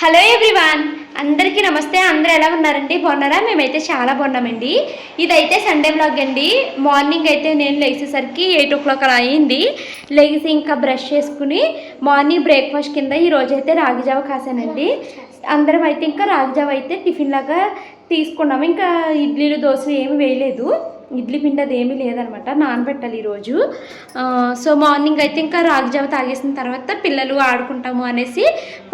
Hello everyone అందరికీ నమస్తే. అందరూ ఎలా ఉన్నారండి? బాగున్నారా? మేమైతే చాలా బాగున్నామండి. ఇదైతే సండే బ్లాగ్ అండి. మార్నింగ్ అయితే నేను లేచేసరికి ఎయిట్ ఓ క్లాక్ అలా అయింది. లేచి ఇంకా బ్రష్ చేసుకుని మార్నింగ్ బ్రేక్ఫాస్ట్ కింద ఈ రోజు అయితే రాగిజావ కాసానండి. అందరం అయితే ఇంకా రాగిజావ అయితే టిఫిన్ లాగా తీసుకున్నాము. ఇంకా ఇడ్లీలు దోశలు ఏమి వేయలేదు. ఇడ్లీ పిండి అది ఏమీ లేదనమాట నానబెట్టాలి ఈరోజు. సో మార్నింగ్ అయితే ఇంకా రాగిజావ తాగేసిన తర్వాత పిల్లలు ఆడుకుంటాము అనేసి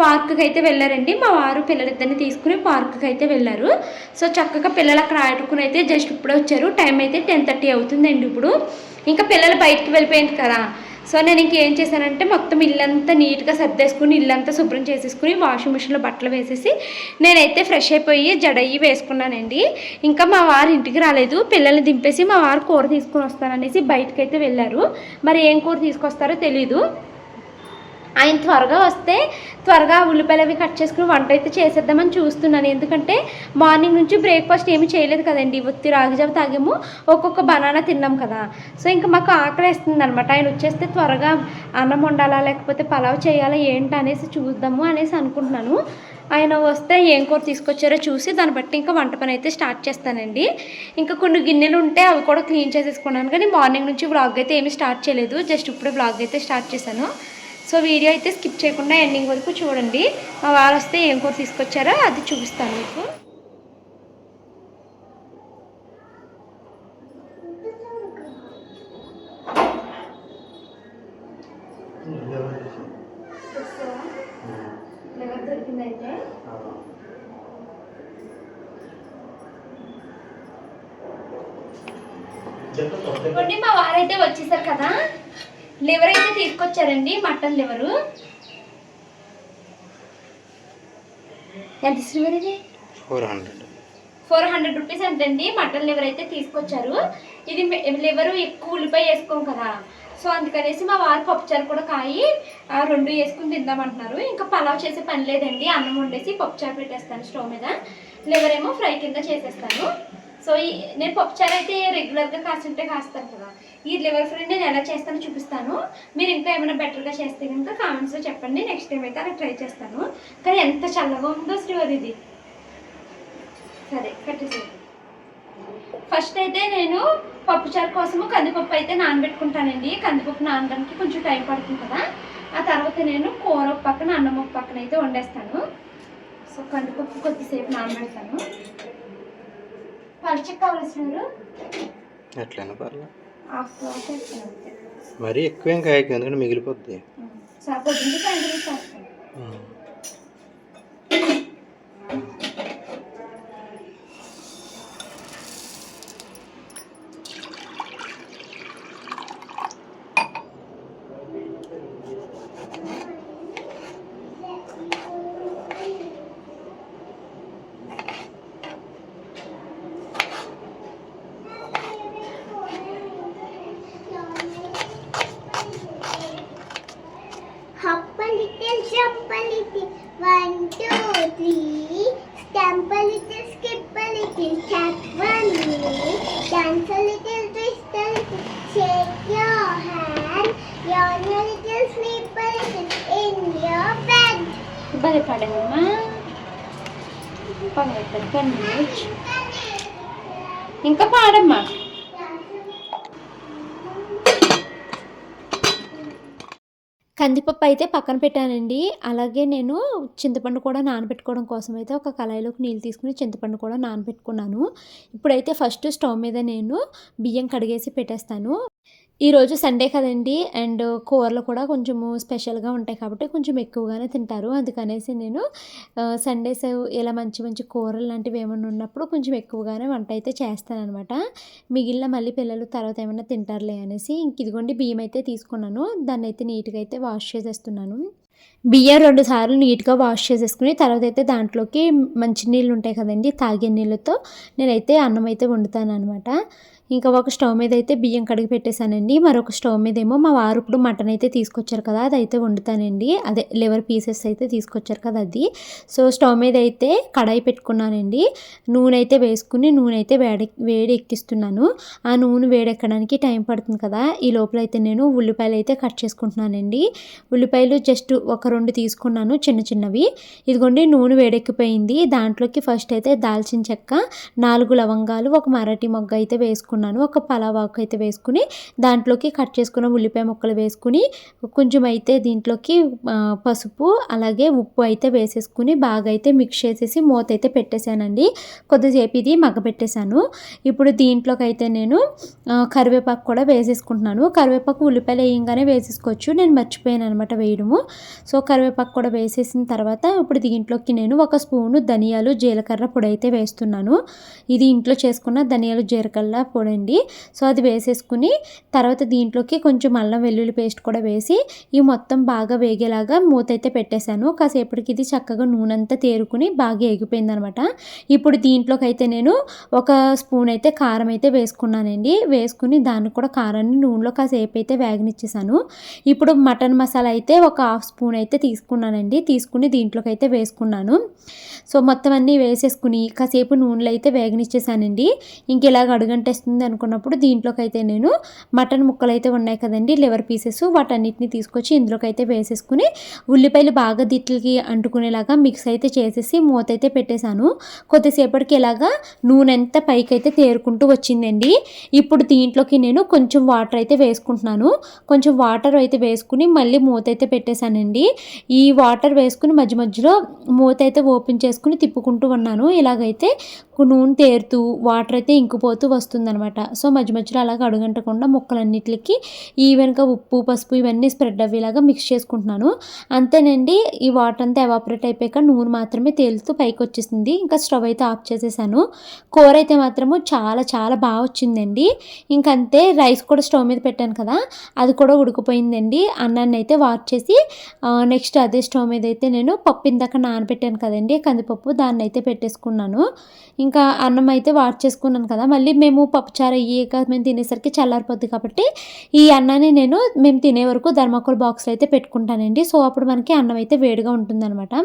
పార్క్కి అయితే వెళ్ళారండి. మా వారు పిల్లలిద్దరిని తీసుకుని పార్క్కి అయితే వెళ్ళారు. సో చక్కగా పిల్లలు అక్కడ ఆడుకుని అయితే జస్ట్ ఇప్పుడే వచ్చారు. టైం అయితే టెన్ థర్టీ అవుతుందండి ఇప్పుడు. ఇంకా పిల్లలు బయటికి వెళ్ళిపోయింది కదా. సో నేను ఇంకేం చేశానంటే మొత్తం ఇల్లంతా నీట్గా సర్దేసుకుని ఇల్లంతా శుభ్రం చేసేసుకుని వాషింగ్ మిషన్లో బట్టలు వేసేసి నేనైతే ఫ్రెష్ అయిపోయి జడయ్యి వేసుకున్నానండి. ఇంకా మా వారు ఇంటికి రాలేదు. పిల్లల్ని దింపేసి మా వారు కూర తీసుకుని వస్తాననేసి బయటకైతే అయితే వెళ్ళారు. మరి ఏం కూర తీసుకొస్తారో తెలీదు. ఆయన త్వరగా వస్తే త్వరగా ఉల్లిపాయలు అవి కట్ చేసుకుని వంట అయితే చేసేద్దామని చూస్తున్నాను. ఎందుకంటే మార్నింగ్ నుంచి బ్రేక్ఫాస్ట్ ఏమీ చేయలేదు కదండి. ఒత్తి రాగిజావ తాగాము. ఒక్కొక్క బనానా తిన్నాం కదా. సో ఇంకా మాకు ఆకలి వేస్తుంది అనమాట ఆయన వచ్చేస్తే త్వరగా అన్నం వండాలా లేకపోతే పలావ్ చేయాలా ఏంటి అనేసి చూద్దాము అనేసి అనుకుంటున్నాను. ఆయన వస్తే ఏం కూర తీసుకొచ్చారో చూసి దాన్ని బట్టి ఇంకా వంట పని అయితే స్టార్ట్ చేస్తానండి. ఇంకా కొన్ని గిన్నెలు ఉంటే అవి కూడా క్లీన్ చేసేసుకున్నాను. కానీ మార్నింగ్ నుంచి వ్లాగ్ అయితే ఏమీ స్టార్ట్ చేయలేదు. జస్ట్ ఇప్పుడే వ్లాగ్ అయితే స్టార్ట్ చేశాను. సో వీడియో అయితే స్కిప్ చేయకుండా ఎండింగ్ వరకు చూడండి. మా వారు వస్తే ఏం కూర తీసుకొచ్చారో అది చూపిస్తాను మీకు. మా వారైతే వచ్చేసారు కదా. లివర్ అయితే తీసుకొచ్చారండి మటన్ లివరు. ఎంత లివర్ ఇది? Four hundred. Four hundred rupees అంటండి మటన్ లివర్ అయితే తీసుకొచ్చారు. ఇది లివర్ ఎక్కువ ఉల్లిపాయ వేసుకోం కదా. సో అందుకనేసి మా వారు పప్పుచారు కూడా కాయి రెండు వేసుకుని తిందామంటున్నారు. ఇంకా పలావ్ చేసే పని లేదండి అన్నం వండేసి పప్పుచారు పెట్టేస్తాను స్టవ్ మీద. లివర్ ఏమో ఫ్రై కింద చేసేస్తాను. సో ఈ నేను పప్పుచారు అయితే రెగ్యులర్గా కాస్తుంటే కాస్తాను కదా. ఈ లివర్ ఫ్రై నేను ఎలా చేస్తానో చూపిస్తాను. మీరు ఇంకా ఏమైనా బెటర్గా చేస్తే కనుక కామెంట్స్లో చెప్పండి. నెక్స్ట్ టైం అయితే అలా ట్రై చేస్తాను. కానీ ఎంత చల్లగా ఉందో శ్రీవర్ ఇది. సరే కట్టేసేయండి. ఫస్ట్ అయితే నేను పప్పుచారు కోసము కందిపప్పు అయితే నానబెట్టుకుంటానండి. కందిపప్పు నానడానికి కొంచెం టైం పడుతుంది కదా. ఆ తర్వాత నేను కూర పక్కన అన్నం పక్కన అయితే వండేస్తాను. సో కందిపప్పు కొద్దిసేపు నానబెడతాను. పలుచకు కావలసినారు ఎట్లయినా పర్లేదు మరీ ఎక్కువేం కాయకు ఎందుకంటే మిగిలిపోద్ది. ఇబ్బంది పడేదమ్మా ఇంకా పాడమ్మా కందిపప్పు అయితే పక్కన పెట్టానండి. అలాగే నేను చింతపండు కూడా నానబెట్టుకోవడం కోసం అయితే ఒక కళాయిలోకి నీళ్ళు తీసుకుని చింతపండు కూడా నానబెట్టుకున్నాను. ఇప్పుడైతే ఫస్ట్ స్టవ్ మీద నేను బియ్యం కడిగేసి పెట్టేస్తాను. ఈరోజు సండే కదండి. అండ్ కూరలు కూడా కొంచెము స్పెషల్గా ఉంటాయి కాబట్టి కొంచెం ఎక్కువగానే తింటారు. అందుకనేసి నేను సండేస్ ఇలా మంచి మంచి కూరలు లాంటివి ఏమైనా ఉన్నప్పుడు కొంచెం ఎక్కువగానే వంట అయితే చేస్తానమాట మిగిలిన మళ్ళీ పిల్లలు తర్వాత ఏమైనా తింటారులే అనేసి ఇంక ఇదిగోండి బియ్యం అయితే తీసుకున్నాను. దాన్ని అయితే నీట్గా అయితే వాష్ చేసేస్తున్నాను. బియ్యం రెండు సార్లు నీట్గా వాష్ చేసేసుకుని తర్వాత అయితే దాంట్లోకి మంచి నీళ్ళు ఉంటాయి కదండి తాగే నీళ్ళతో నేనైతే అన్నం అయితే వండుతాను అనమాట ఇంకా ఒక స్టవ్ మీద అయితే బియ్యం కడిగి పెట్టేశానండి. మరొక స్టవ్ మీద ఏమో మా వారు ఇప్పుడు మటన్ అయితే తీసుకొచ్చారు కదా అది అయితే వండుతానండి. అదే లివర్ పీసెస్ అయితే తీసుకొచ్చారు కదా అది. సో స్టవ్ మీద అయితే కడాయి పెట్టుకున్నానండి. నూనె అయితే వేసుకుని నూనె అయితే వేడి వేడి ఎక్కిస్తున్నాను. ఆ నూనె వేడెక్కడానికి టైం పడుతుంది కదా ఈ లోపల అయితే నేను ఉల్లిపాయలు అయితే కట్ చేసుకుంటున్నానండి. ఉల్లిపాయలు జస్ట్ ఒక రెండు తీసుకున్నాను చిన్న చిన్నవి. ఇదిగోండి నూనె వేడెక్కిపోయింది. దాంట్లోకి ఫస్ట్ అయితే దాల్చిన చెక్క నాలుగు లవంగాలు ఒక మరాఠీ మొగ్గ అయితే వేసుకున్నాను. ఒక పలావాకు అయితే వేసుకుని దాంట్లోకి కట్ చేసుకున్న ఉల్లిపాయ ముక్కలు వేసుకుని కొంచెం అయితే దీంట్లోకి పసుపు అలాగే ఉప్పు అయితే వేసేసుకుని బాగా అయితే మిక్స్ చేసేసి మూత అయితే పెట్టేశానండి. కొద్దిసేపు ఇది మగ్గబెట్టేశాను. ఇప్పుడు దీంట్లోకి అయితే నేను కరివేపాకు కూడా వేసేసుకుంటున్నాను. కరివేపాకు ఉల్లిపాయలు వేయంగానే వేసేసుకోవచ్చు. నేను మర్చిపోయాను అనమాట వేయడము. సో కరివేపాకు కూడా వేసేసిన తర్వాత ఇప్పుడు దీంట్లోకి నేను ఒక స్పూను ధనియాలు జీలకర్ర పొడి అయితే వేస్తున్నాను. ఇది ఇంట్లో చేసుకున్న ధనియాలు జీలకర్ర పొడి అండి సో అది వేసేసుకుని తర్వాత దీంట్లోకి కొంచెం అల్లం వెల్లుల్లి పేస్ట్ కూడా వేసి ఈ మొత్తం బాగా వేగేలాగా మూత అయితే పెట్టేశాను. కాసేపటికి ఇది చక్కగా నూనె అంతా తేరుకుని బాగా ఎగిపోయింది అనమాట ఇప్పుడు దీంట్లోకి అయితే నేను ఒక స్పూన్ అయితే కారం అయితే వేసుకున్నానండి. వేసుకుని దాన్ని కూడా కారాన్ని నూనెలో కాసేపు అయితే వేగనిచ్చేసాను. ఇప్పుడు మటన్ మసాలా అయితే ఒక హాఫ్ స్పూన్ అయితే తీసుకున్నానండి. తీసుకుని దీంట్లోకి అయితే వేసుకున్నాను. సో మొత్తం అన్నీ వేసేసుకుని కాసేపు నూనెలో అయితే వేగనిచ్చేసానండి. ఇంక ఇలాగ అడుగంటేస్తుంది అనుకున్నప్పుడు దీంట్లోకి అయితే నేను మటన్ ముక్కలు అయితే ఉన్నాయి కదండి లివర్ పీసెస్ వాటన్నిటిని తీసుకొచ్చి ఇందులోకి అయితే వేసేసుకుని ఉల్లిపాయలు బాగా దిట్లకి అంటుకునేలాగా మిక్స్ అయితే చేసేసి మూత అయితే పెట్టేశాను. కొద్దిసేపటికి ఇలాగా నూనె అంతా పైకి అయితే తేరుకుంటూ వచ్చిందండి. ఇప్పుడు దీంట్లోకి నేను కొంచెం వాటర్ అయితే వేసుకుంటున్నాను. కొంచెం వాటర్ అయితే వేసుకుని మళ్ళీ మూత అయితే పెట్టేశానండి. ఈ వాటర్ వేసుకుని మధ్య మధ్యలో మూత అయితే ఓపెన్ చేసుకుని తిప్పుకుంటూ ఉన్నాను. ఇలాగైతే నూనె తేరుతూ వాటర్ అయితే ఇంకిపోతూ వస్తుందన్నమాట. సో మధ్య మధ్యలో అలాగ అడుగంటకుండా ముక్కలన్నిటికి ఈవెన్గా ఉప్పు పసుపు ఇవన్నీ స్ప్రెడ్ అవ్వేలాగా మిక్స్ చేసుకుంటున్నాను. అంతేనండి ఈ వాటర్ అంతా ఎవాపరేట్ అయిపోయాక నూనె మాత్రమే తేలుతూ పైకి వచ్చేసింది ఇంకా స్టవ్ అయితే ఆఫ్ చేసేసాను. కూర అయితే మాత్రము చాలా చాలా బాగా వచ్చిందండి. ఇంకంతే రైస్ కూడా స్టవ్ మీద పెట్టాను కదా అది కూడా ఉడికిపోయిందండి. అన్నాన్ని అయితే వాచ్ చేసి నెక్స్ట్ అదే స్టవ్ మీద అయితే నేను పప్పు ఇందాక నానబెట్టాను కదండి కందిపప్పు దాన్ని అయితే పెట్టేసుకున్నాను. ఇంకా అన్నం అయితే వాట్ చేసుకున్నాను కదా మళ్ళీ మేము పప్పుచారు అయ్యాక మేము తినేసరికి చల్లారిపోద్ది కాబట్టి ఈ అన్నాన్ని నేను మేము తినే వరకు ధర్మకోల్ బాక్స్లో అయితే పెట్టుకుంటానండి. సో అప్పుడు మనకి అన్నం అయితే వేడిగా ఉంటుందన్నమాట.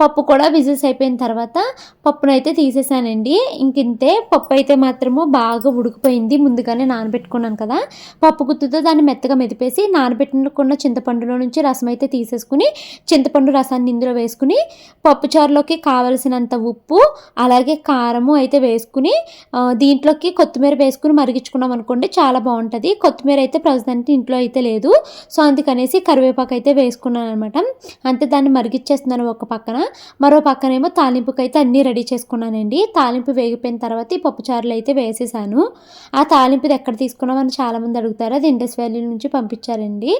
పప్పు కూడా విజిల్స్ అయిపోయిన తర్వాత పప్పును అయితే తీసేసానండి. ఇంకింతే పప్పు అయితే మాత్రము బాగా ఉడికిపోయింది. ముందుగానే నానబెట్టుకున్నాను కదా. పప్పు గుత్తుతో దాన్ని మెత్తగా మెదిపేసి నానబెట్టుకున్న చింతపండులో నుంచి రసం అయితే తీసేసుకుని చింతపండు రసాన్ని ఇందులో వేసుకుని పప్పుచారులోకి కావలసినంత ఉప్పు అలాగే కారము అయితే వేసుకుని దీంట్లోకి కొత్తిమీర వేసుకుని మరిగించుకున్నాం అనుకోండి చాలా బాగుంటుంది. కొత్తిమీర అయితే ప్రస్తుతానికి ఇంట్లో అయితే లేదు. సో అందుకనేసి కరివేపాకు అయితే వేసుకున్నాను అనమాట అంతే దాన్ని మరిగిచ్చేస్తున్నాను ఒక పక్కన. మరో పక్కనేమో తాలింపుకి అయితే అన్నీ రెడీ చేసుకున్నానండి. తాలింపు వేగిపోయిన తర్వాత ఈ పప్పుచారులు అయితే వేసేసాను. ఆ తాలింపుది ఎక్కడ తీసుకున్నామని చాలామంది అడుగుతారు. అది ఇండస్ వ్యాలీ నుంచి పంపించారండి.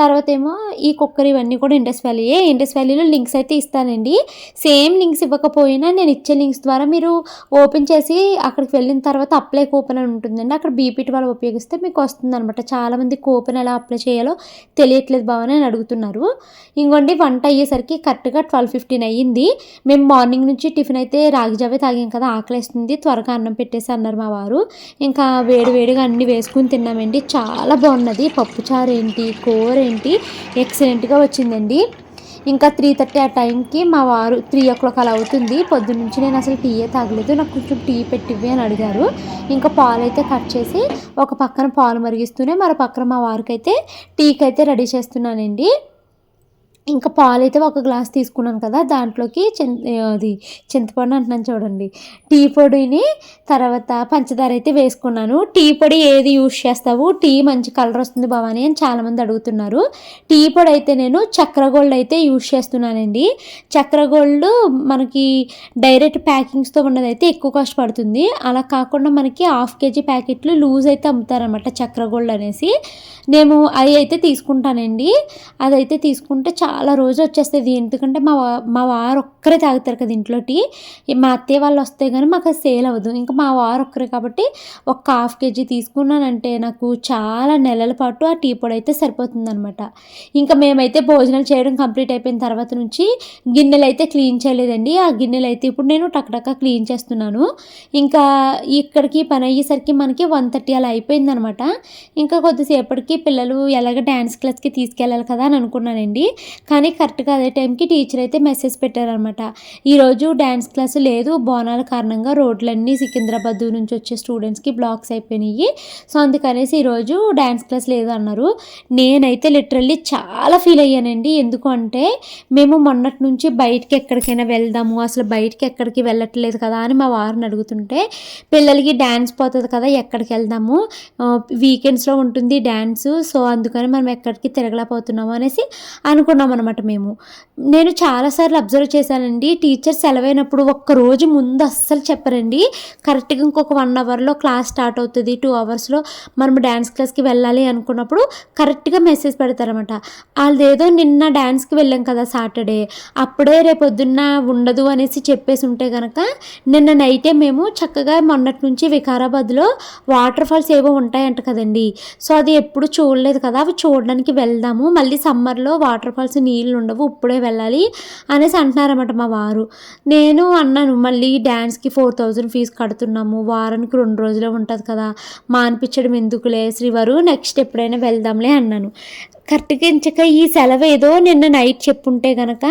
తర్వాత ఏమో ఈ కుక్కర్ ఇవన్నీ కూడా ఇండస్ వ్యాలీయే. ఇండస్ వ్యాలీలో లింక్స్ అయితే ఇస్తానండి. సేమ్ లింక్స్ ఇవ్వకపోయినా నేను ఇచ్చే లింక్స్ ద్వారా మీరు ఓపెన్ చేసి అక్కడికి వెళ్ళిన తర్వాత అప్లై కూపన్ అని ఉంటుందండి. అక్కడ బీపీటీ వాళ్ళు ఉపయోగిస్తే మీకు వస్తుందన్నమాట. చాలామంది కూపన్ ఎలా అప్లై చేయాలో తెలియట్లేదు బాగా అని అడుగుతున్నారు. ఇంకోండి వంట అయ్యేసరికి కరెక్ట్గా ట్వెల్వ్ ఫిఫ్టీన్ అయ్యింది మేము మార్నింగ్ నుంచి టిఫిన్ అయితే రాగి జావే తాగాం కదా ఆకలేస్తుంది. త్వరగా అన్నం పెట్టేసి అన్నారు మా వారు. ఇంకా వేడి వేడిగా అన్ని వేసుకుని తిన్నామండి. చాలా బాగున్నది. పప్పుచారు ఏంటి కూర ఏంటి ఎక్సలెంట్గా వచ్చిందండి. ఇంకా త్రీ థర్టీ ఆ టైంకి మా వారు త్రీ ఓ క్లాక్ అలా అవుతుంది. పొద్దున్న నుంచి నేను అసలు టీయే తాగలేదు. నాకు కొంచెం టీ పెట్టివి అని అడిగారు. ఇంకా పాలు అయితే కట్ చేసి ఒక పక్కన పాలు మరిగిస్తూనే మరో పక్కన మా వారికి అయితే టీకి అయితే రెడీ చేస్తున్నానండి. ఇంకా పాలు అయితే ఒక గ్లాస్ తీసుకున్నాను కదా దాంట్లోకి చింత అది చింతపండు అంటున్నాను చూడండి. టీ పొడిని తర్వాత పంచదార అయితే వేసుకున్నాను. టీ పొడి ఏది యూస్ చేస్తావు? టీ మంచి కలర్ వస్తుంది భవాని అని చాలామంది అడుగుతున్నారు. టీ పొడి అయితే నేను చక్ర గోల్డ్ అయితే యూస్ చేస్తున్నానండి. చక్ర గోల్డ్ మనకి డైరెక్ట్ ప్యాకింగ్స్తో ఉన్నదైతే ఎక్కువ కాస్ట్ పడుతుంది. అలా కాకుండా మనకి హాఫ్ కేజీ ప్యాకెట్లు లూజ్ అయితే అమ్ముతారనమాట చక్ర గోల్డ్ అనేసి. నేను అవి అయితే తీసుకుంటానండి. అదైతే తీసుకుంటే చాలా చాలా రోజు వచ్చేస్తుంది. ఎందుకంటే మా మా వారు ఒక్కరే తాగుతారు కదా ఇంట్లో టీ. మా అత్తయ్య వాళ్ళు వస్తే కానీ మాకు అది సేల్ అవ్వదు. ఇంకా మా వారు ఒక్కరే కాబట్టి ఒక హాఫ్ కేజీ తీసుకున్నానంటే నాకు చాలా నెలల పాటు ఆ టీ పొడి అయితే సరిపోతుందనమాట. ఇంకా మేమైతే భోజనాలు చేయడం కంప్లీట్ అయిపోయిన తర్వాత నుంచి గిన్నెలు అయితే క్లీన్ చేయలేదండి. ఆ గిన్నెలు అయితే ఇప్పుడు నేను టక్టక్క క్లీన్ చేస్తున్నాను. ఇంకా ఇక్కడికి పని అయ్యేసరికి మనకి వన్ థర్టీ అలా అయిపోయిందనమాట. ఇంకా కొద్దిసేపటికి పిల్లలు ఎలాగ డ్యాన్స్ క్లాస్కి తీసుకెళ్ళాలి కదా అని అనుకున్నానండి. కానీ కరెక్ట్గా అదే టైంకి టీచర్ అయితే మెసేజ్ పెట్టారనమాట ఈరోజు డ్యాన్స్ క్లాస్ లేదు బోనాల కారణంగా రోడ్లన్నీ సికింద్రాబాద్ నుంచి వచ్చే స్టూడెంట్స్కి బ్లాక్స్ అయిపోయినాయి. సో అందుకనేసి ఈరోజు డ్యాన్స్ క్లాస్ లేదు అన్నారు. నేనైతే లిటరల్లీ చాలా ఫీల్ అయ్యానండి. ఎందుకు అంటే మేము మొన్నటి నుంచి బయటికి ఎక్కడికైనా వెళ్దాము అసలు బయటికి ఎక్కడికి వెళ్ళట్లేదు కదా అని మా వారిని అడుగుతుంటే పిల్లలకి డ్యాన్స్ పోతుంది కదా ఎక్కడికి వెళ్దాము? వీకెండ్స్లో ఉంటుంది డ్యాన్స్ సో అందుకని మనం ఎక్కడికి తిరగలేకపోతున్నాము అనేసి అనుకున్నాం అనమాట మేము. నేను చాలాసార్లు అబ్జర్వ్ చేశానండి టీచర్ సెలవైనప్పుడు ఒక్క రోజు ముందు అస్సలు చెప్పరండి. కరెక్ట్గా ఇంకొక వన్ అవర్లో క్లాస్ స్టార్ట్ అవుతుంది టూ అవర్స్లో మనం డ్యాన్స్ క్లాస్కి వెళ్ళాలి అనుకున్నప్పుడు కరెక్ట్గా మెసేజ్ పెడతారన్నమాట. వాళ్ళదేదో నిన్న డ్యాన్స్కి వెళ్ళాం కదా సాటర్డే అప్పుడే రేపొద్దున్న ఉండదు అనేసి చెప్పేసి ఉంటే కనుక నిన్న నైటే మేము చక్కగా మొన్నటి నుంచి వికారాబాద్లో వాటర్ ఫాల్స్ ఏవో ఉంటాయంట కదండి. సో అది ఎప్పుడు చూడలేదు కదా అవి చూడడానికి వెళ్దాము మళ్ళీ సమ్మర్లో వాటర్ ఫాల్స్ నీళ్ళు ఉండవు ఇప్పుడే వెళ్ళాలి అనేసి అంటున్నారన్నమాట మా వారు. నేను అన్నాను మళ్ళీ డ్యాన్స్కి ఫోర్ థౌజండ్ ఫీజు కడుతున్నాము వారానికి రెండు రోజులే ఉంటుంది కదా మా అనిపించడం ఎందుకులే? శ్రీవారు నెక్స్ట్ ఎప్పుడైనా వెళ్దాంలే అన్నాను. కరెక్ట్గా ఇంచక ఈ సెలవు ఏదో నిన్న నైట్ చెప్పుంటే గనక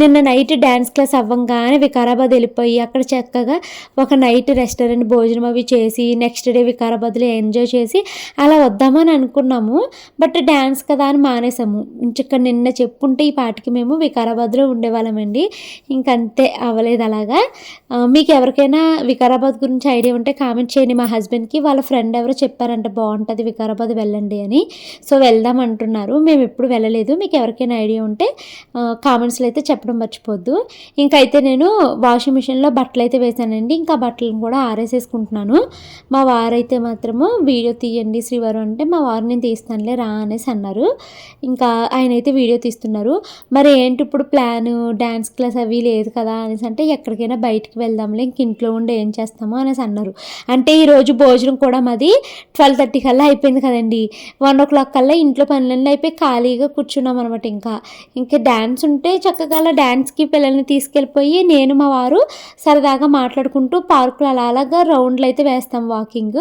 నిన్న నైట్ డ్యాన్స్ క్లాస్ అవ్వంగానే వికారాబాద్ వెళ్ళిపోయి అక్కడ చక్కగా ఒక నైట్ రెస్టారెంట్ భోజనం అవి చేసి నెక్స్ట్ డే వికారాబాద్లో ఎంజాయ్ చేసి అలా వద్దామని అనుకున్నాము. బట్ డ్యాన్స్ కదా అని మానేసాము. ఇంచక నిన్న చెప్పుంటే ఈ పాటికి మేము వికారాబాద్లో ఉండేవాళ్ళమండి. ఇంకంతే అవ్వలేదు అలాగా. మీకు ఎవరికైనా వికారాబాద్ గురించి ఐడియా ఉంటే కామెంట్ చేయండి. మా హస్బెండ్కి వాళ్ళ ఫ్రెండ్ ఎవరో చెప్పారంట బాగుంటుంది వికారాబాద్ వెళ్ళండి అని. సో వెళ్దాం అంటున్నారు. మేము ఎప్పుడు వెళ్ళలేదు. మీకు ఎవరికైనా ఐడియా ఉంటే కామెంట్స్లో అయితే చెప్పడం మర్చిపోద్దు. ఇంకైతే నేను వాషింగ్ మిషన్లో బట్టలు అయితే వేసానండి ఇంకా బట్టలను కూడా ఆరేసేసుకుంటున్నాను. మా వారైతే మాత్రము వీడియో తీయండి శ్రీవారు అంటే మా వారు నేను తీస్తానులే రా అనేసి అన్నారు. ఇంకా ఆయన అయితే వీడియో తీస్తున్నారు. మరి ఏంటి ఇప్పుడు ప్లాన్? డ్యాన్స్ క్లాస్ అవి లేదు కదా అనేసి అంటే ఎక్కడికైనా బయటికి వెళ్దాంలే ఇంక ఇంట్లో ఉండి ఏం చేస్తాము అనేసి అన్నారు. అంటే ఈరోజు భోజనం కూడా మాది ట్వెల్వ్ థర్టీ కల్లా అయిపోయింది కదండి. వన్ ఓ క్లాక్ కల్లా ఇంట్లో పనులన్నీ అయిపోయి ఖాళీగా కూర్చున్నాం అనమాట ఇంకా. ఇంకా డ్యాన్స్ ఉంటే చక్కగా అలా డ్యాన్స్కి పిల్లల్ని తీసుకెళ్ళిపోయి నేను మా వారు సరదాగా మాట్లాడుకుంటూ పార్కులు అలా అలాగా రౌండ్లు అయితే వేస్తాం వాకింగ్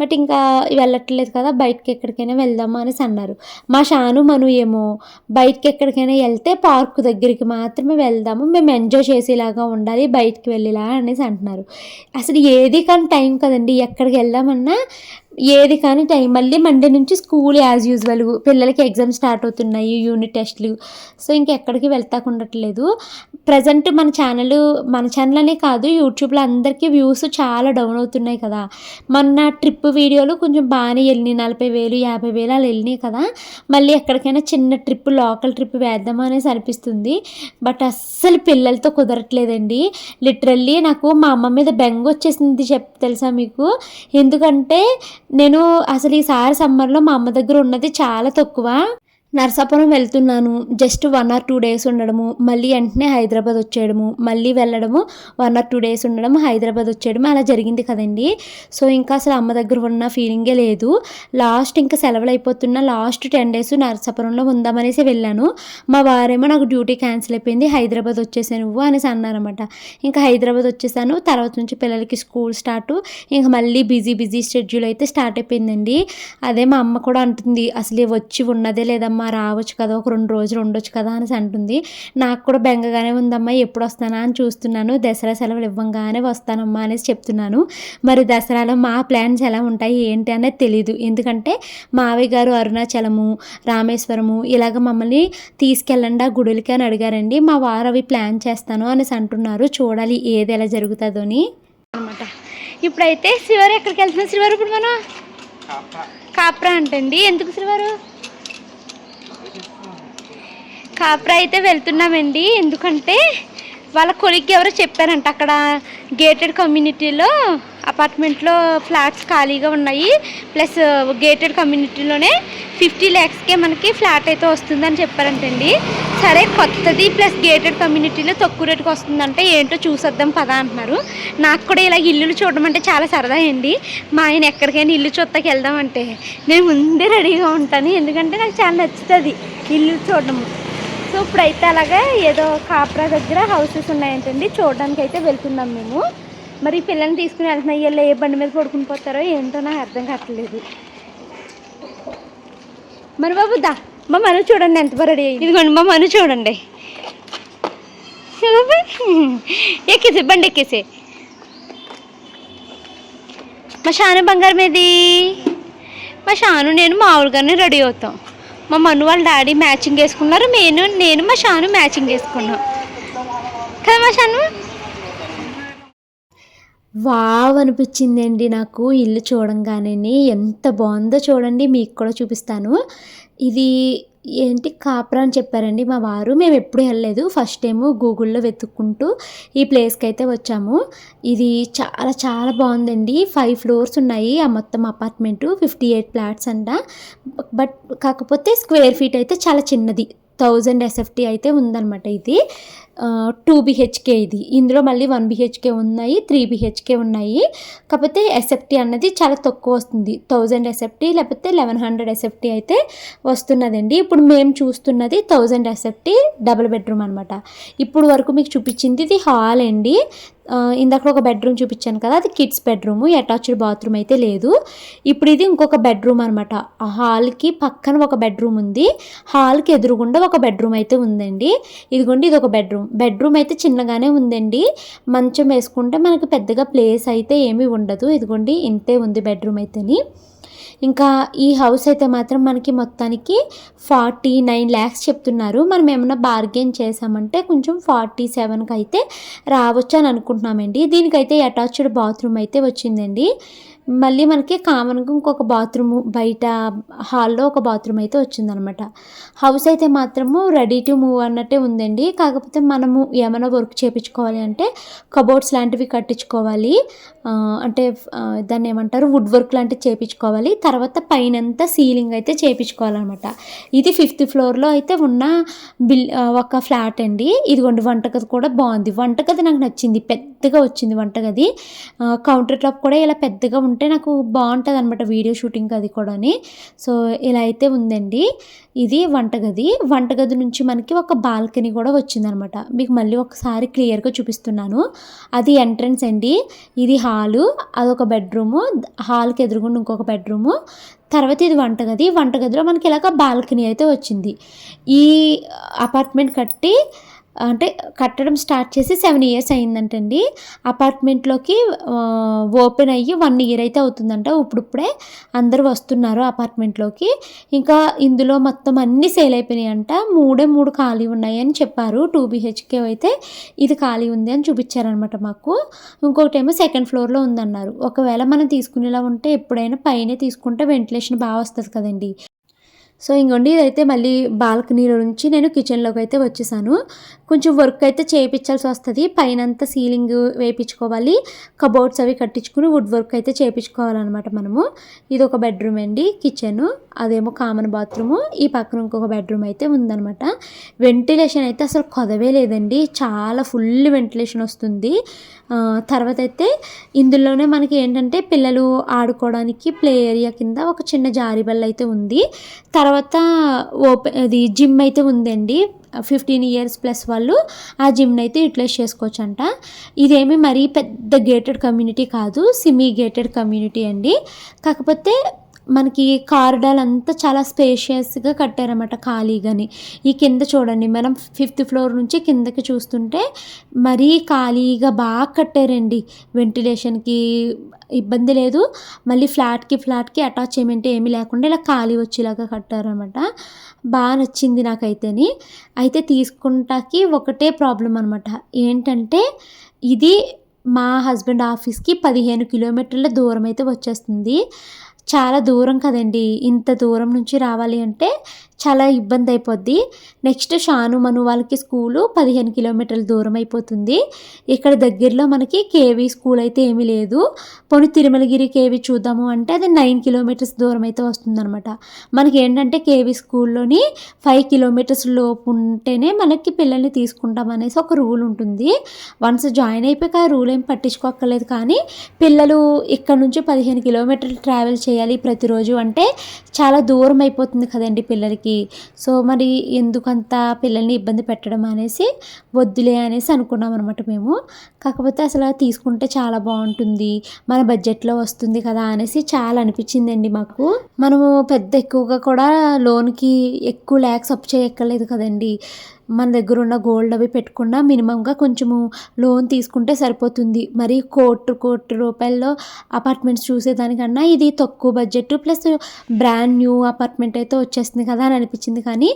బట్ ఇంకా వెళ్ళట్లేదు కదా బయటకి ఎక్కడికైనా వెళ్దామా అనేసి అన్నారు. మా షాను మను ఏమో బయటకి ఎక్కడికైనా వెళ్తే పార్క్ దగ్గరికి మాత్రమే వెళ్దాము మేము ఎంజాయ్ చేసేలాగా ఉండాలి బయటికి వెళ్ళేలా అనేసి అంటున్నారు. అసలు ఏది కానీ టైం కదండి ఎక్కడికి వెళ్దామన్నా ఏది కానీ టైం మళ్ళీ మండే నుంచి స్కూల్ యాజ్ యూజువల్ పిల్లలకి ఎగ్జామ్ ఎగ్జామ్స్ స్టార్ట్ అవుతున్నాయి యూనిట్ టెస్ట్లు. సో ఇంకెక్కడికి వెళ్తాకు ఉండట్లేదు. ప్రజెంట్ మన ఛానల్ మన ఛానల్ అనే కాదు యూట్యూబ్లో అందరికీ వ్యూస్ చాలా డౌన్ అవుతున్నాయి కదా. మొన్న ట్రిప్ వీడియోలు కొంచెం బాగానే వెళ్ళినాయి నలభై వేలు యాభై వేలు అలా వెళ్ళినాయి కదా. మళ్ళీ ఎక్కడికైనా చిన్న ట్రిప్ లోకల్ ట్రిప్ వేద్దామా అనేసి అనిపిస్తుంది. బట్ అస్సలు పిల్లలతో కుదరట్లేదండి. లిటరల్లీ నాకు మా అమ్మ మీద బెంగ వచ్చేసింది చెప్ తెలుసా మీకు? ఎందుకంటే నేను అసలు ఈసారి సమ్మర్లో మా అమ్మ దగ్గర ఉన్నది చాలా తక్కువ. నర్సాపురం వెళ్తున్నాను. Just one or two days ఉండడము మళ్ళీ వెంటనే హైదరాబాద్ వచ్చేయడము మళ్ళీ వెళ్ళడము వన్ ఆర్ టూ డేస్ ఉండడం హైదరాబాద్ వచ్చేయడము అలా జరిగింది కదండి. సో ఇంకా అసలు అమ్మ దగ్గర ఉన్న ఫీలింగే లేదు. లాస్ట్ ఇంకా సెలవులు అయిపోతున్న లాస్ట్ టెన్ డేస్ నర్సాపురంలో ఉందామనేసి వెళ్ళాను. మా వారేమో నాకు డ్యూటీ క్యాన్సిల్ అయిపోయింది హైదరాబాద్ వచ్చేసాను నువ్వు అనేసి అన్నారనమాట ఇంకా హైదరాబాద్ వచ్చేసాను తర్వాత నుంచి పిల్లలకి స్కూల్ స్టార్ట్ ఇంకా మళ్ళీ బిజీ బిజీ షెడ్యూల్ అయితే స్టార్ట్ అయిపోయిందండి. అదే మా అమ్మ కూడా అంటుంది అసలు వచ్చి ఉన్నదే లేదమ్మా రావచ్చు కదా ఒక రెండు రోజులు ఉండొచ్చు కదా అనేసి అంటుంది. నాకు కూడా బెంగగానే ఉందమ్మా ఎప్పుడు వస్తానా అని చూస్తున్నాను. దసరా సెలవులు ఇవ్వంగానే వస్తానమ్మా అనేసి చెప్తున్నాను. మరి దసరాలో మా ప్లాన్స్ ఎలా ఉంటాయి ఏంటి అనేది తెలియదు ఎందుకంటే మావయ్య గారు అరుణాచలము రామేశ్వరము ఇలాగ మమ్మల్ని తీసుకెళ్ళండి ఆ గుడులకి అని అడిగారండి. మా వారు అవి ప్లాన్ చేస్తాను అనేసి అంటున్నారు. చూడాలి ఏది ఎలా జరుగుతుందో అని. అనమాట ఇప్పుడైతే శ్రీవారు ఎక్కడికి వెళ్తున్నాం శ్రీవారు ఇప్పుడు మనం? కాప్రా. అంటండి. ఎందుకు శ్రీవారు కాపరా అయితే వెళ్తున్నామండి. ఎందుకంటే వాళ్ళ కొలిక్కి ఎవరో చెప్పారంట అక్కడ గేటెడ్ కమ్యూనిటీలో అపార్ట్మెంట్లో ఫ్లాట్స్ ఖాళీగా ఉన్నాయి. ప్లస్ గేటెడ్ కమ్యూనిటీలోనే ఫిఫ్టీ ల్యాక్స్కే మనకి ఫ్లాట్ అయితే వస్తుందని చెప్పారంటండి. సరే కొత్తది ప్లస్ గేటెడ్ కమ్యూనిటీలో తక్కువ రేటుకి వస్తుందంటే ఏంటో చూసొద్దాం పదా అంటున్నారు. నాకు కూడా ఇలా ఇల్లులు చూడడం అంటే చాలా సరదా అండి. మా ఆయన ఎక్కడికైనా ఇల్లు చూస్తాకి వెళ్దామంటే నేను ముందే రెడీగా ఉంటాను. ఎందుకంటే నాకు చాలా నచ్చుతుంది ఇల్లు చూడడం. సో ఇప్పుడైతే అలాగే ఏదో కాప్రా దగ్గర హౌసెస్ ఉన్నాయంటండి. చూడడానికి అయితే వెళ్తున్నాం మేము. మరి పిల్లల్ని తీసుకుని వెళ్తున్నా వీళ్ళు ఏ బండి మీద పడుకుని పోతారో ఏంటో నాకు అర్థం కావట్లేదు. మరి బాబు దా మా మను చూడండి ఎంత బరడి రెడీ ఇదిగోండి మా మను చూడండి. ఎక్కేసే బండి ఎక్కేసే. మా షాను బంగారం ఏది? మా షాను నేను మామూలుగానే రెడీ అవుతాం. మా మను వాళ్ళ డాడీ మ్యాచింగ్ వేసుకున్నారు నేను నేను మా షాను మ్యాచింగ్ వేసుకున్నాం. కదా మా షాను? వావ్ అనిపించిందండి నాకు ఇల్లు చూడంగానే. ఎంత బాగుందో చూడండి మీకు కూడా చూపిస్తాను. ఇది ఏంటి కాప్రా అని చెప్పారండి మా వారు. మేము ఎప్పుడు వెళ్ళలేదు. ఫస్ట్ టైము గూగుల్లో వెతుక్కుంటూ ఈ ప్లేస్కి అయితే వచ్చాము. ఇది చాలా చాలా బాగుందండి. ఫైవ్ ఫ్లోర్స్ ఉన్నాయి. ఆ మొత్తం అపార్ట్మెంటు. ఫిఫ్టీ ఎయిట్ ఫ్లాట్స్ అంట బట్ కాకపోతే స్క్వేర్ ఫీట్ అయితే చాలా చిన్నది. థౌజండ్ ఎస్ఎఫ్టీ అయితే ఉందన్నమాట ఇది. టూ బిహెచ్కే ఇది. ఇందులో మళ్ళీ వన్ బిహెచ్కే ఉన్నాయి త్రీ బిహెచ్కే ఉన్నాయి. కాకపోతే ఎస్ఎఫ్టీ అన్నది చాలా తక్కువ వస్తుంది. థౌజండ్ ఎస్ఎఫ్టీ లేకపోతే లెవెన్ హండ్రెడ్ ఎస్ఎఫ్టీ అయితే వస్తున్నదండి. ఇప్పుడు మేము చూస్తున్నది థౌజండ్ ఎస్ఎఫ్టీ డబుల్ బెడ్రూమ్ అనమాట ఇప్పుడు వరకు మీకు చూపించింది ఇది హాల్ అండి. ఇందాక ఒక బెడ్రూమ్ చూపించాను కదా అది కిడ్స్ బెడ్రూమ్ అటాచ్డ్ బాత్రూమ్ అయితే లేదు. ఇప్పుడు ఇది ఇంకొక బెడ్రూమ్ అనమాట ఆ హాల్కి పక్కన ఒక బెడ్రూమ్ ఉంది హాల్కి ఎదురుగుండా ఒక బెడ్రూమ్ అయితే ఉందండి. ఇదిగోండి ఇది ఒక బెడ్రూమ్. బెడ్రూమ్ అయితే చిన్నగానే ఉందండి. మంచం వేసుకుంటే మనకి పెద్దగా ప్లేస్ అయితే ఏమీ ఉండదు. ఇదిగోండి ఇంతే ఉంది బెడ్రూమ్ అయితేని. ఇంకా ఈ హౌస్ అయితే మాత్రం మనకి మొత్తానికి ఫార్టీ నైన్ ల్యాక్స్ చెప్తున్నారు. మనం ఏమైనా బార్గెన్ చేసామంటే కొంచెం ఫార్టీ సెవెన్కి అయితే రావచ్చు అని అనుకుంటున్నామండి. దీనికైతే అటాచ్డ్ బాత్రూమ్ అయితే వచ్చిందండి. మళ్ళీ మనకి కామన్గా ఇంకొక బాత్రూమ్ బయట హాల్లో ఒక బాత్రూమ్ అయితే వచ్చిందనమాట. హౌస్ అయితే మాత్రము రెడీ టు మూవ్ అన్నట్టే ఉందండి. కాకపోతే మనము ఏమైనా వర్క్ చేయించుకోవాలి అంటే కబోర్డ్స్ లాంటివి కట్టించుకోవాలి. అంటే దాన్ని ఏమంటారు? వుడ్ వర్క్ లాంటివి చేయించుకోవాలి తర్వాత పైనంతా సీలింగ్ అయితే చేపించుకోవాలన్నమాట. ఇది ఫిఫ్త్ ఫ్లోర్లో అయితే ఉన్న బిల్ ఒక ఫ్లాట్ అండి. ఇదిగోండి వంటగది కూడా బాగుంది. వంటగది నాకు నచ్చింది. పెద్దగా వచ్చింది వంటగది. కౌంటర్ టాప్ కూడా ఇలా పెద్దగా ఉంటే నాకు బాగుంటుంది అనమాట వీడియో షూటింగ్ అది కూడాని. సో ఇలా అయితే ఉందండి. ఇది వంటగది. వంటగది నుంచి మనకి ఒక బాల్కనీ కూడా వచ్చిందనమాట మీకు మళ్ళీ ఒకసారి క్లియర్గా చూపిస్తున్నాను. అది ఎంట్రన్స్ అండి. ఇది హాలు అదొక బెడ్రూము హాల్కి ఎదురుగుండా ఇంకొక బెడ్రూము. తర్వాత ఇది వంటగది. వంటగదిలో మనకి ఇలాగ బాల్కనీ అయితే వచ్చింది. ఈ అపార్ట్మెంట్ కట్టి అంటే కట్టడం స్టార్ట్ చేసి సెవెన్ ఇయర్స్ అయిందంటండి. అపార్ట్మెంట్లోకి ఓపెన్ అయ్యి వన్ ఇయర్ అయితే అవుతుందంట. ఇప్పుడిప్పుడే అందరూ వస్తున్నారు అపార్ట్మెంట్లోకి. ఇంకా ఇందులో మొత్తం అన్నీ సేల్ అయిపోయినాయి అంట మూడే మూడు ఖాళీ ఉన్నాయని చెప్పారు. టూ బీహెచ్కే అయితే ఇది ఖాళీ ఉంది అని చూపించారనమాట మాకు. ఇంకొకటి ఏమో సెకండ్ ఫ్లోర్లో ఉందన్నారు. ఒకవేళ మనం తీసుకునేలా ఉంటే ఎప్పుడైనా పైనే తీసుకుంటే వెంటిలేషన్ బాగా వస్తుంది కదండి. సో ఇంకోండి ఇదైతే మళ్ళీ బాల్కనీలో నుంచి నేను కిచెన్లోకి అయితే వచ్చేసాను. కొంచెం వర్క్ అయితే చేయించాల్సి వస్తుంది. పైన అంతా సీలింగ్ వేయించుకోవాలి. కబోర్డ్స్ అవి కట్టించుకుని వుడ్ వర్క్ అయితే చేయించుకోవాలన్నమాట మనము. ఇది ఒక బెడ్రూమ్ అండి కిచెన్. అదేమో కామన్ బాత్రూము. ఈ పక్కన ఇంకొక బెడ్రూమ్ అయితే ఉందన్నమాట. వెంటిలేషన్ అయితే అసలు కొదవే లేదండి. చాలా ఫుల్ వెంటిలేషన్ వస్తుంది. తర్వాత అయితే ఇందులోనే మనకి ఏంటంటే పిల్లలు ఆడుకోవడానికి ప్లే ఏరియా కింద ఒక చిన్న జారి బల్ల అయితే ఉంది. తర్వాత తర్వాత ఓపెన్ అది జిమ్ అయితే ఉందండి. ఫిఫ్టీన్ ఇయర్స్ ప్లస్ వాళ్ళు ఆ జిమ్ని అయితే యూటిలైజ్ చేసుకోవచ్చు అంట ఇదేమి మరీ పెద్ద గేటెడ్ కమ్యూనిటీ కాదు సిమీ గేటెడ్ కమ్యూనిటీ అండి. కాకపోతే మనకి కారిడార్ అంతా చాలా స్పేషియస్గా కట్టారన్నమాట ఖాళీగాని. ఈ కింద చూడండి మనం ఫిఫ్త్ ఫ్లోర్ నుంచి కిందకి చూస్తుంటే మరీ ఖాళీగా బాగా కట్టారండి. వెంటిలేషన్కి ఇబ్బంది లేదు. మళ్ళీ ఫ్లాట్కి ఫ్లాట్కి అటాచ్మెంట్ ఏమీ లేకుండా ఇలా ఖాళీ వచ్చేలాగా కట్టారనమాట బాగా నచ్చింది నాకైతేని. అయితే తీసుకుంటాకి ఒకటే ప్రాబ్లం అనమాట ఏంటంటే ఇది మా హస్బెండ్ ఆఫీస్కి పదిహేను కిలోమీటర్ల దూరం అయితే వచ్చేస్తుంది. చాలా దూరం కదండి. ఇంత దూరం నుంచి రావాలి అంటే చాలా ఇబ్బంది అయిపోద్ది నెక్స్ట్ షాను మను వాళ్ళకి స్కూలు పదిహేను కిలోమీటర్ల దూరం అయిపోతుంది. ఇక్కడ దగ్గరలో మనకి కేవీ స్కూల్ అయితే ఏమీ లేదు. పోనీ తిరుమలగిరి కేవీ చూద్దాము అంటే అది నైన్ కిలోమీటర్స్ దూరం అయితే వస్తుందన్నమాట. మనకి ఏంటంటే కేవీ స్కూల్లోని ఫైవ్ కిలోమీటర్స్ లోపు ఉంటేనే మనకి పిల్లల్ని తీసుకుంటాం అనేసి ఒక రూల్ ఉంటుంది. వన్స్ జాయిన్ అయిపోయాక ఆ రూల్ ఏం పట్టించుకోక్కర్లేదు కానీ పిల్లలు ఇక్కడ నుంచి పదిహేను కిలోమీటర్లు ట్రావెల్ చేయాలి ప్రతిరోజు అంటే చాలా దూరం అయిపోతుంది కదండి పిల్లలకి. సో మరి ఎందుకంత పిల్లల్ని ఇబ్బంది పెట్టడం అనేసి వద్దులే అనేసి అనుకున్నాం అనమాట మేము. కాకపోతే అసలు తీసుకుంటే చాలా బాగుంటుంది మన బడ్జెట్లో వస్తుంది కదా అనేసి చాలా అనిపించిందండి మాకు. మనము పెద్ద ఎక్కువగా కూడా లోన్కి ఎక్కువ ల్యాక్స్ అప్ చేయక్కర్లేదు కదండి. మన దగ్గర ఉన్న గోల్డ్ అవి పెట్టకుండా మినిమంగా కొంచెము లోన్ తీసుకుంటే సరిపోతుంది. మరి కోటి కోటి రూపాయల్లో అపార్ట్మెంట్స్ చూసేదానికన్నా ఇది తక్కువ budget plus brand new apartment అయితే వచ్చేస్తుంది కదా అని అనిపించింది. కానీ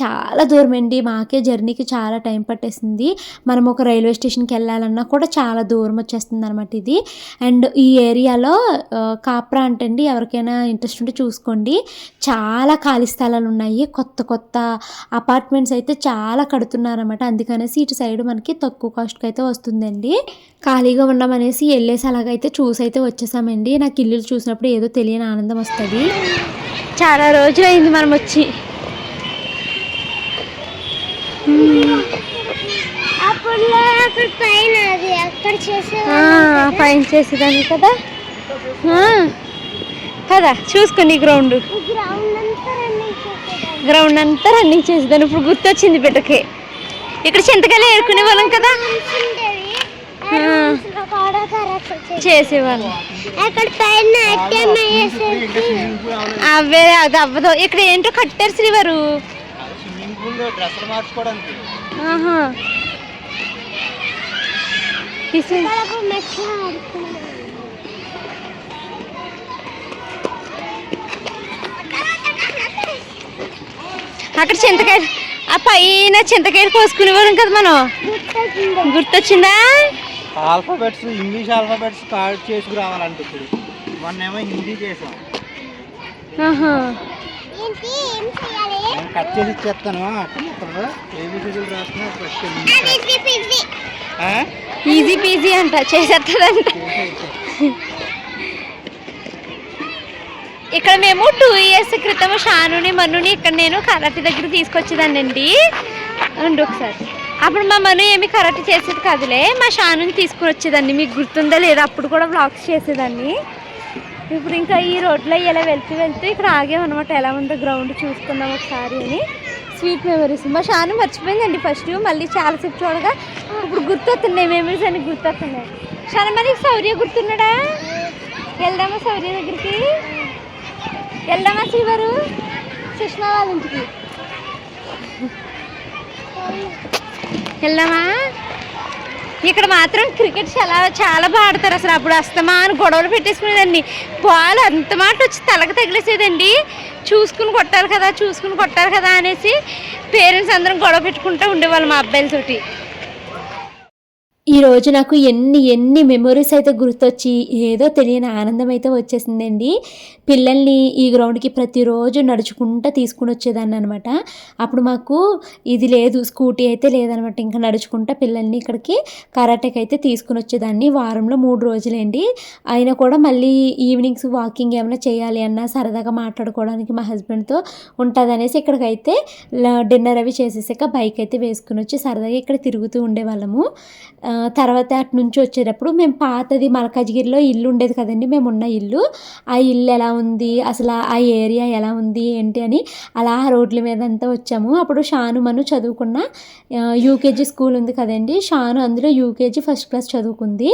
చాలా దూరం అండి. మాకే జర్నీకి చాలా టైం పట్టేసింది. మనం ఒక రైల్వే స్టేషన్కి వెళ్ళాలన్నా కూడా చాలా దూరం వచ్చేస్తుంది అనమాట ఇది. అండ్ ఈ ఏరియాలో కాప్రా అంటండి. ఎవరికైనా ఇంట్రెస్ట్ ఉంటే చూసుకోండి. చాలా ఖాళీ స్థలాలు ఉన్నాయి. కొత్త కొత్త అపార్ట్మెంట్స్ అయితే చాలా కడుతున్నారన్నమాట. అందుకనేసి ఇటు సైడ్ మనకి తక్కువ కాస్ట్కి అయితే వస్తుందండి. ఖాళీగా ఉన్నామనేసి వెళ్ళేసి అలాగైతే చూసి అయితే వచ్చేసామండి. నాకు ఇల్లు చూసినప్పుడు ఏదో తెలియని ఆనందం వస్తుంది. చాలా రోజులు అయింది మనం వచ్చి. పైన చేసేదాన్ని కదా. కదా. చూసుకోండి గ్రౌండ్ గ్రౌండ్ అంతా గ్రౌండ్ అంతా రన్నింగ్ చేసేదాన్ని. ఇప్పుడు గుర్తొచ్చింది బిడ్డకి. ఇక్కడ చింతకాయలు ఏరుకునే వాళ్ళం కదా. చేసేవాళ్ళం. అవే అది అవ్వదు. ఇక్కడ ఏంటో కట్టారు శ్రీవారు. ఆహా. అక్కడ చింతకాయలు. ఆ పైన చింతకాయలు కోసుకునే వాళ్ళం కదా మనం. గుర్తొచ్చింది? ఆల్ఫాబెట్స్ ఇంగ్లీష్ ఆల్ఫాబెట్స్ కార్డ్ చేసుకురావాలంటే ఇప్పుడు. మొన్నేమో హిందీ చేసాం కట్ చేసి. ఈజీ పీజీ అంట. చేసేస్తుందంట ఇక్కడ మేము టూ ఇయర్స్ క్రితం షానుని మనుని ఇక్కడ నేను కరాటే దగ్గర తీసుకొచ్చేదానండి ఉండు ఒకసారి. అప్పుడు మా మను ఏమి కరాటే చేసేది కాదులే మా షానుని తీసుకుని వచ్చేదాన్ని మీకు గుర్తుందా లేదా? అప్పుడు కూడా బ్లాగ్స్ చేసేదాన్ని. ఇప్పుడు ఇంకా ఈ రోడ్లో ఇలా వెళ్తూ వెళ్తూ ఇక్కడ ఆగామన్నమాట ఎలా ఉందో గ్రౌండ్ చూసుకుందాం ఒకసారి అని. స్వీట్ మెమరీస్ మా షాను మర్చిపోయిందండి ఫస్ట్ మళ్ళీ చాలాసేపు చూడగా ఇప్పుడు గుర్తొస్తున్నాయి మెమరీస్ అని గుర్తొస్తున్నాయి. షాను మనకి సౌర్య గుర్తున్నాడా? వెళ్దామా సౌర్య దగ్గరికి? వెళ్దామా చివరు? సుష్మా వాళ్ళ ఇంటికి. వెళ్దామా? ఇక్కడ మాత్రం క్రికెట్ చాలా చాలా బాడతారు అసలు. అప్పుడు అస్తమా అని గొడవలు పెట్టేసుకునేదండి బాల్ అంత మాట వచ్చి తలకు తగిలేసేదండి. చూసుకుని కొట్టాలి కదా చూసుకుని కొట్టాలి కదా అనేసి పేరెంట్స్ అందరం గొడవ పెట్టుకుంటూ ఉండేవాళ్ళు మా అబ్బాయిలతోటి. ఈరోజు నాకు ఎన్ని ఎన్ని మెమొరీస్ అయితే గుర్తొచ్చి ఏదో తెలియని ఆనందం అయితే వచ్చేసిందండి. పిల్లల్ని ఈ గ్రౌండ్కి ప్రతిరోజు నడుచుకుంటూ తీసుకుని వచ్చేదాన్ని అనమాట అప్పుడు మాకు ఇది లేదు స్కూటీ అయితే లేదనమాట ఇంకా నడుచుకుంటా పిల్లల్ని ఇక్కడికి కరాటేకి అయితే తీసుకుని వచ్చేదాన్ని వారంలో మూడు రోజులేండి. అయినా కూడా మళ్ళీ ఈవినింగ్స్ వాకింగ్ ఏమైనా చేయాలి అన్నా సరదాగా మాట్లాడుకోవడానికి మా హస్బెండ్తో ఉంటుంది అనేసి ఇక్కడికైతే డిన్నర్ అవి చేసేసాక బైక్ అయితే వేసుకుని వచ్చి సరదాగా ఇక్కడ తిరుగుతూ ఉండేవాళ్ళము. తర్వాత అటు నుంచి వచ్చేటప్పుడు మేము పాతది మల్కాజ్గిరిలో ఇల్లు ఉండేది కదండి మేము ఉన్న ఇల్లు. ఆ ఇల్లు ఎలా ఉంది అసలు ఆ ఏరియా ఎలా ఉంది ఏంటి అని అలా రోడ్ల మీద అంతా వచ్చాము. అప్పుడు షాను మను చదువుకున్న యూకేజీ స్కూల్ ఉంది కదండి. షాను అందులో యూకేజీ ఫస్ట్ క్లాస్ చదువుకుంది.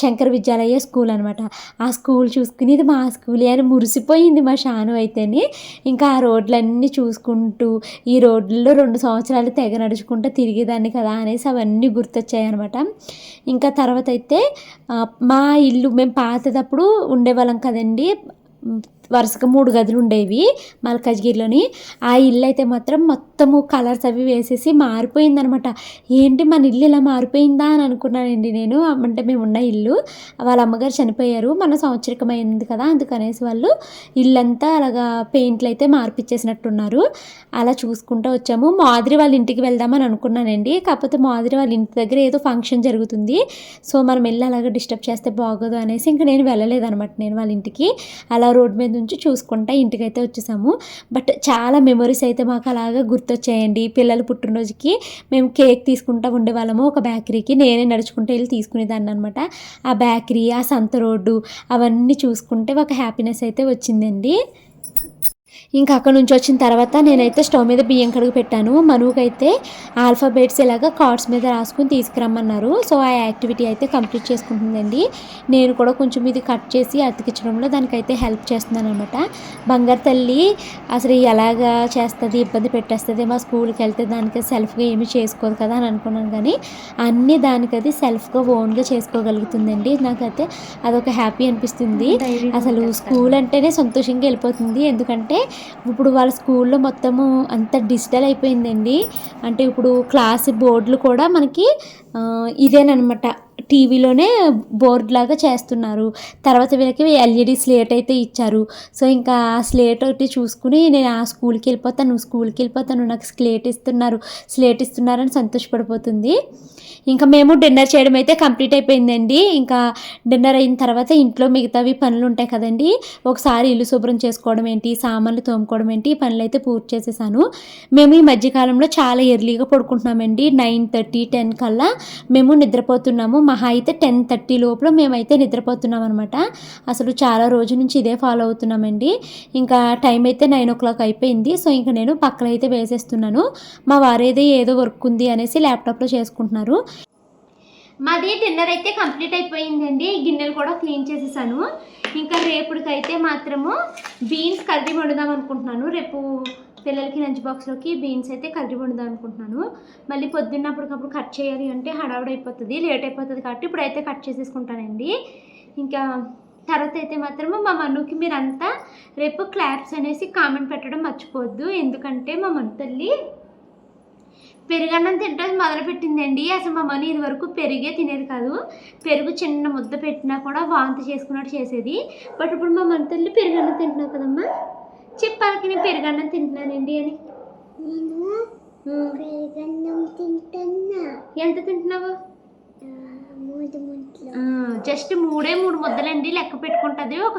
శంకర విద్యాలయ స్కూల్ అనమాట ఆ స్కూల్ చూసుకుని ఇది మా స్కూలే అని మురిసిపోయింది మా షాను అయితేనే. ఇంకా ఆ రోడ్లన్నీ చూసుకుంటూ ఈ రోడ్లలో రెండు సంవత్సరాలు తెగ నడుచుకుంటూ తిరిగేదాన్ని కదా అనేసి అవన్నీ గుర్తొచ్చాయి అనమాట ఇంకా తర్వాత అయితే మా ఇల్లు మేము పాతదప్పుడు ఉండేవాళ్ళం కదండి. వరుసగా మూడు గదులు ఉండేవి మల్కాజ్గిరిలోని. ఆ ఇల్లు అయితే మాత్రం మొత్తము కలర్స్ అవి వేసేసి మారిపోయిందనమాట. ఏంటి మన ఇల్లు ఇలా మారిపోయిందా అని అనుకున్నానండి నేను. అంటే మేము ఉన్న ఇల్లు. వాళ్ళ అమ్మగారు చనిపోయారు. మన సంవత్సరికం అయింది కదా అందుకనేసి వాళ్ళు ఇల్లంతా అలాగా పెయింట్లు అయితే మార్పిచ్చేసినట్టున్నారు. అలా చూసుకుంటూ వచ్చాము. మాదిరి వాళ్ళ ఇంటికి వెళ్దామని అనుకున్నానండి. కాకపోతే మాదిరి వాళ్ళ ఇంటి దగ్గర ఏదో ఫంక్షన్ జరుగుతుంది. సో మనం వెళ్ళి అలాగ డిస్టర్బ్ చేస్తే బాగోదు అనేసి ఇంకా నేను వెళ్ళలేదన్నమాట నేను వాళ్ళ ఇంటికి. అలా రోడ్ మీద నుంచి చూసుకుంటా ఇంటికైతే వచ్చేసాము. బట్ చాలా మెమొరీస్ అయితే మాకు అలాగా గుర్తొచ్చాయండి. పిల్లల పుట్టినరోజుకి మేము కేక్ తీసుకుంటా ఉండేవాళ్ళము. ఒక బేకరీకి నేనే నడుచుకుంటూ వెళ్ళి తీసుకునేదాన్ని అనమాట ఆ బేకరీ ఆ సంత రోడ్డు అవన్నీ చూసుకుంటే ఒక హ్యాపీనెస్ అయితే వచ్చిందండి. ఇంకా అక్కడ నుంచి వచ్చిన తర్వాత నేనైతే స్టవ్ మీద బియ్యం కడుగు పెట్టాను. మనువుకైతే ఆల్ఫాబెట్స్ ఇలాగా కార్డ్స్ మీద రాసుకుని తీసుకురమ్మన్నారు. సో ఆ యాక్టివిటీ అయితే కంప్లీట్ చేసుకుంటుందండి. నేను కూడా కొంచెం ఇది కట్ చేసి అతికించడంలో దానికైతే హెల్ప్ చేస్తున్నాను అనమాట బంగారు తల్లి అసలు ఎలాగా చేస్తుంది ఇబ్బంది పెట్టేస్తుంది మా స్కూల్కి వెళ్తే దానికి సెల్ఫ్గా ఏమీ చేసుకోదు కదా అని అనుకున్నాను. కానీ అన్నీ దానికి అది సెల్ఫ్గా ఓన్గా చేసుకోగలుగుతుందండి. నాకైతే అదొక హ్యాపీ అనిపిస్తుంది. అసలు స్కూల్ అంటేనే సంతోషంగా వెళ్ళిపోతుంది. ఎందుకంటే ఇప్పుడు వాళ్ళ స్కూల్లో మొత్తము అంత డిజిటల్ అయిపోయిందండి. అంటే ఇప్పుడు క్లాస్ బోర్డులు కూడా మనకి ఇదేనమాట టీవీలోనే బోర్డ్ లాగా చేస్తున్నారు. తర్వాత వీళ్ళకి ఎల్ఈడి స్లేట్ అయితే ఇచ్చారు. సో ఇంకా ఆ స్లేట్ ఒకటి చూసుకుని నేను ఆ స్కూల్కి వెళ్ళిపోతాను స్కూల్కి వెళ్ళిపోతాను. నాకు స్లేట్ ఇస్తున్నారు స్లేట్ ఇస్తున్నారని సంతోషపడిపోతుంది. ఇంకా మేము డిన్నర్ చేయడం అయితే కంప్లీట్ అయిపోయిందండి. ఇంకా డిన్నర్ అయిన తర్వాత ఇంట్లో మిగతావి పనులు ఉంటాయి కదండి. ఒకసారి ఇల్లు శుభ్రం చేసుకోవడం ఏంటి సామాన్లు తోముకోవడం ఏంటి పనులు అయితే పూర్తి చేసేసాను. మేము ఈ మధ్యకాలంలో చాలా ఎర్లీగా పడుకుంటున్నామండి. నైన్ థర్టీ టెన్ కల్లా మేము నిద్రపోతున్నాము. మహా అయితే టెన్ థర్టీ లోపల మేమైతే నిద్రపోతున్నాం అనమాట అసలు చాలా రోజు నుంచి ఇదే ఫాలో అవుతున్నామండి. ఇంకా టైం అయితే నైన్ ఓ క్లాక్ అయిపోయింది. సో ఇంకా నేను పక్కన అయితే వేసేస్తున్నాను. మా వారేదో ఏదో వర్క్ ఉంది అనేసి ల్యాప్టాప్లో చేసుకుంటున్నారు. మాది డిన్నర్ అయితే కంప్లీట్ అయిపోయిందండి. గిన్నెలు కూడా క్లీన్ చేసేసాను. ఇంకా రేపుడికైతే మాత్రము బీన్స్ కర్రీ వండుదాం అనుకుంటున్నాను. రేపు పిల్లలకి లంచ్ బాక్స్లోకి బీన్స్ అయితే కర్రీ వండుదాం అనుకుంటున్నాను మళ్ళీ పొద్దున్న అప్పటికప్పుడు కట్ చేయాలి అంటే హడావుడి అయిపోతుంది లేట్ అయిపోతుంది కాబట్టి ఇప్పుడైతే కట్ చేసేసుకుంటానండి. ఇంకా తర్వాత అయితే మాత్రం మా మనుకి మీరంతా రేపు క్లాప్స్ అనేసి కామెంట్ పెట్టడం మర్చిపోవద్దు. ఎందుకంటే మా మను తల్లి పెరుగన్నం తింటాం మొదలుపెట్టిందండి. అసలు మా మనీ ఇది వరకు పెరిగే తినేది కాదు. పెరుగు చిన్న ముద్ద పెట్టినా కూడా వాంతి చేసుకున్నట్టు చేసేది. బట్ ఇప్పుడు మా మన తల్లి పెరుగన్నం తింటున్నావు కదమ్మా. చెప్పాలకి నేను పెరుగన్నం తింటున్నానండి అని. నేను పెరుగన్నం తింటున్నా. ఎంత తింటున్నావు? జస్ట్ మూడే మూడు ముద్దలండి లెక్క పెట్టుకుంటుంది. ఒక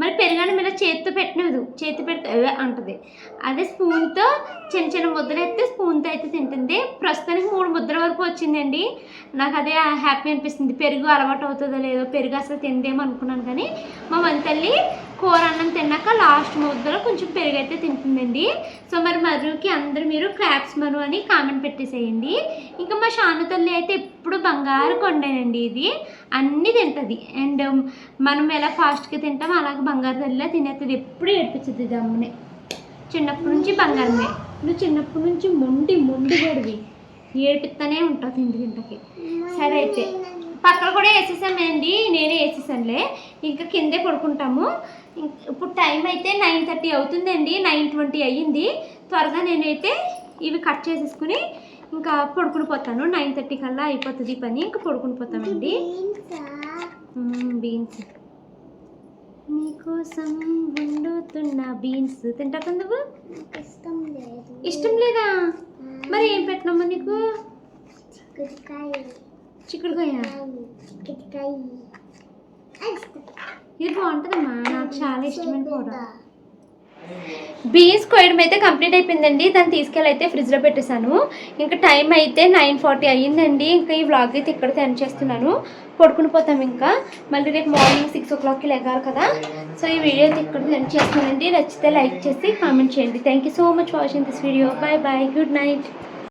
మరి పెరుగన్నం ఇలా చేతితో పెట్టినదు. చేతి పెడితే అంటది. అదే స్పూన్తో చిన్న చిన్న ముద్దలు ఎత్తే స్పూన్తో అయితే తింటుంది. ప్రస్తుతానికి మూడు ముద్దల వరకు వచ్చిందండి. నాకు అదే హ్యాపీ అనిపిస్తుంది. పెరుగు అలవాటు అవుతుందో లేదో పెరుగు అసలు తిందేమో అనుకున్నాను కానీ మా మన తల్లి కూర అన్నం తిన్నాక లాస్ట్ ముద్దలో కొంచెం పెరుగు అయితే తింటుందండి. సో మరి మరుకి అందరూ మీరు క్రాప్స్ మరు అని కామెంట్ పెట్టేసేయండి. ఇంకా మా షాను తల్లి అయితే ఎప్పుడు బంగారు కొండేనండి ఇది. అన్నీ తింటుంది. అండ్ మనం ఎలా ఫాస్ట్గా తింటాం అలాగే బంగారు తల్లిలా తినేస్తుంది ఎప్పుడు ఏడిపించదు ఇది అమ్మని. చిన్నప్పటి నుంచి బంగారమే. నువ్వు చిన్నప్పటి నుంచి మొండి మొండి గడివి. ఏడిపిస్తూనే ఉంటుంది తిండి తింటకి. సరే అయితే. పక్కన కూడా వేసేసామండి నేనే వేసేసానులే. ఇంకా కిందే పడుకుంటాము. ఇప్పుడు టైం అయితే నైన్ థర్టీ అవుతుందండి. నైన్ ట్వంటీ అయ్యింది. త్వరగా నేనైతే ఇవి కట్ చేసేసుకుని ఇంకా పడుకుని పోతాను. నైన్ థర్టీ కల్లా అయిపోతుంది పని. ఇంకా పడుకుని పోతామండి. బీన్సా? బీన్స్. మీకోసం వండుతున్న బీన్స్. తింటావు నువ్వు ఇష్టం లేదు. ఇష్టం లేదా? మరి ఏం పెట్టినమ్మా నీకు? చిక్కుడుకాయ. ఇది బాగుంటుందమ్మా నాకు చాలా ఇష్టమైన కూర. బీన్స్ కోయడం అయితే కంప్లీట్ అయిపోయిందండి. దాన్ని తీసుకెళ్ళి అయితే ఫ్రిడ్జ్లో పెట్టేశాను. ఇంకా టైం అయితే నైన్ ఫార్టీ అయ్యిందండి. ఇంకా ఈ వ్లాగ్ అయితే ఇక్కడ సెండ్ చేస్తున్నాను. పడుకుని పోతాం ఇంకా. మళ్ళీ రేపు మార్నింగ్ సిక్స్ ఓ క్లాక్కి లెగారు కదా. సో ఈ వీడియో అయితే ఇక్కడ సెండ్ చేస్తున్నానండి. నచ్చితే లైక్ చేసి కామెంట్ చేయండి. Thank you so much watching this video bye bye good night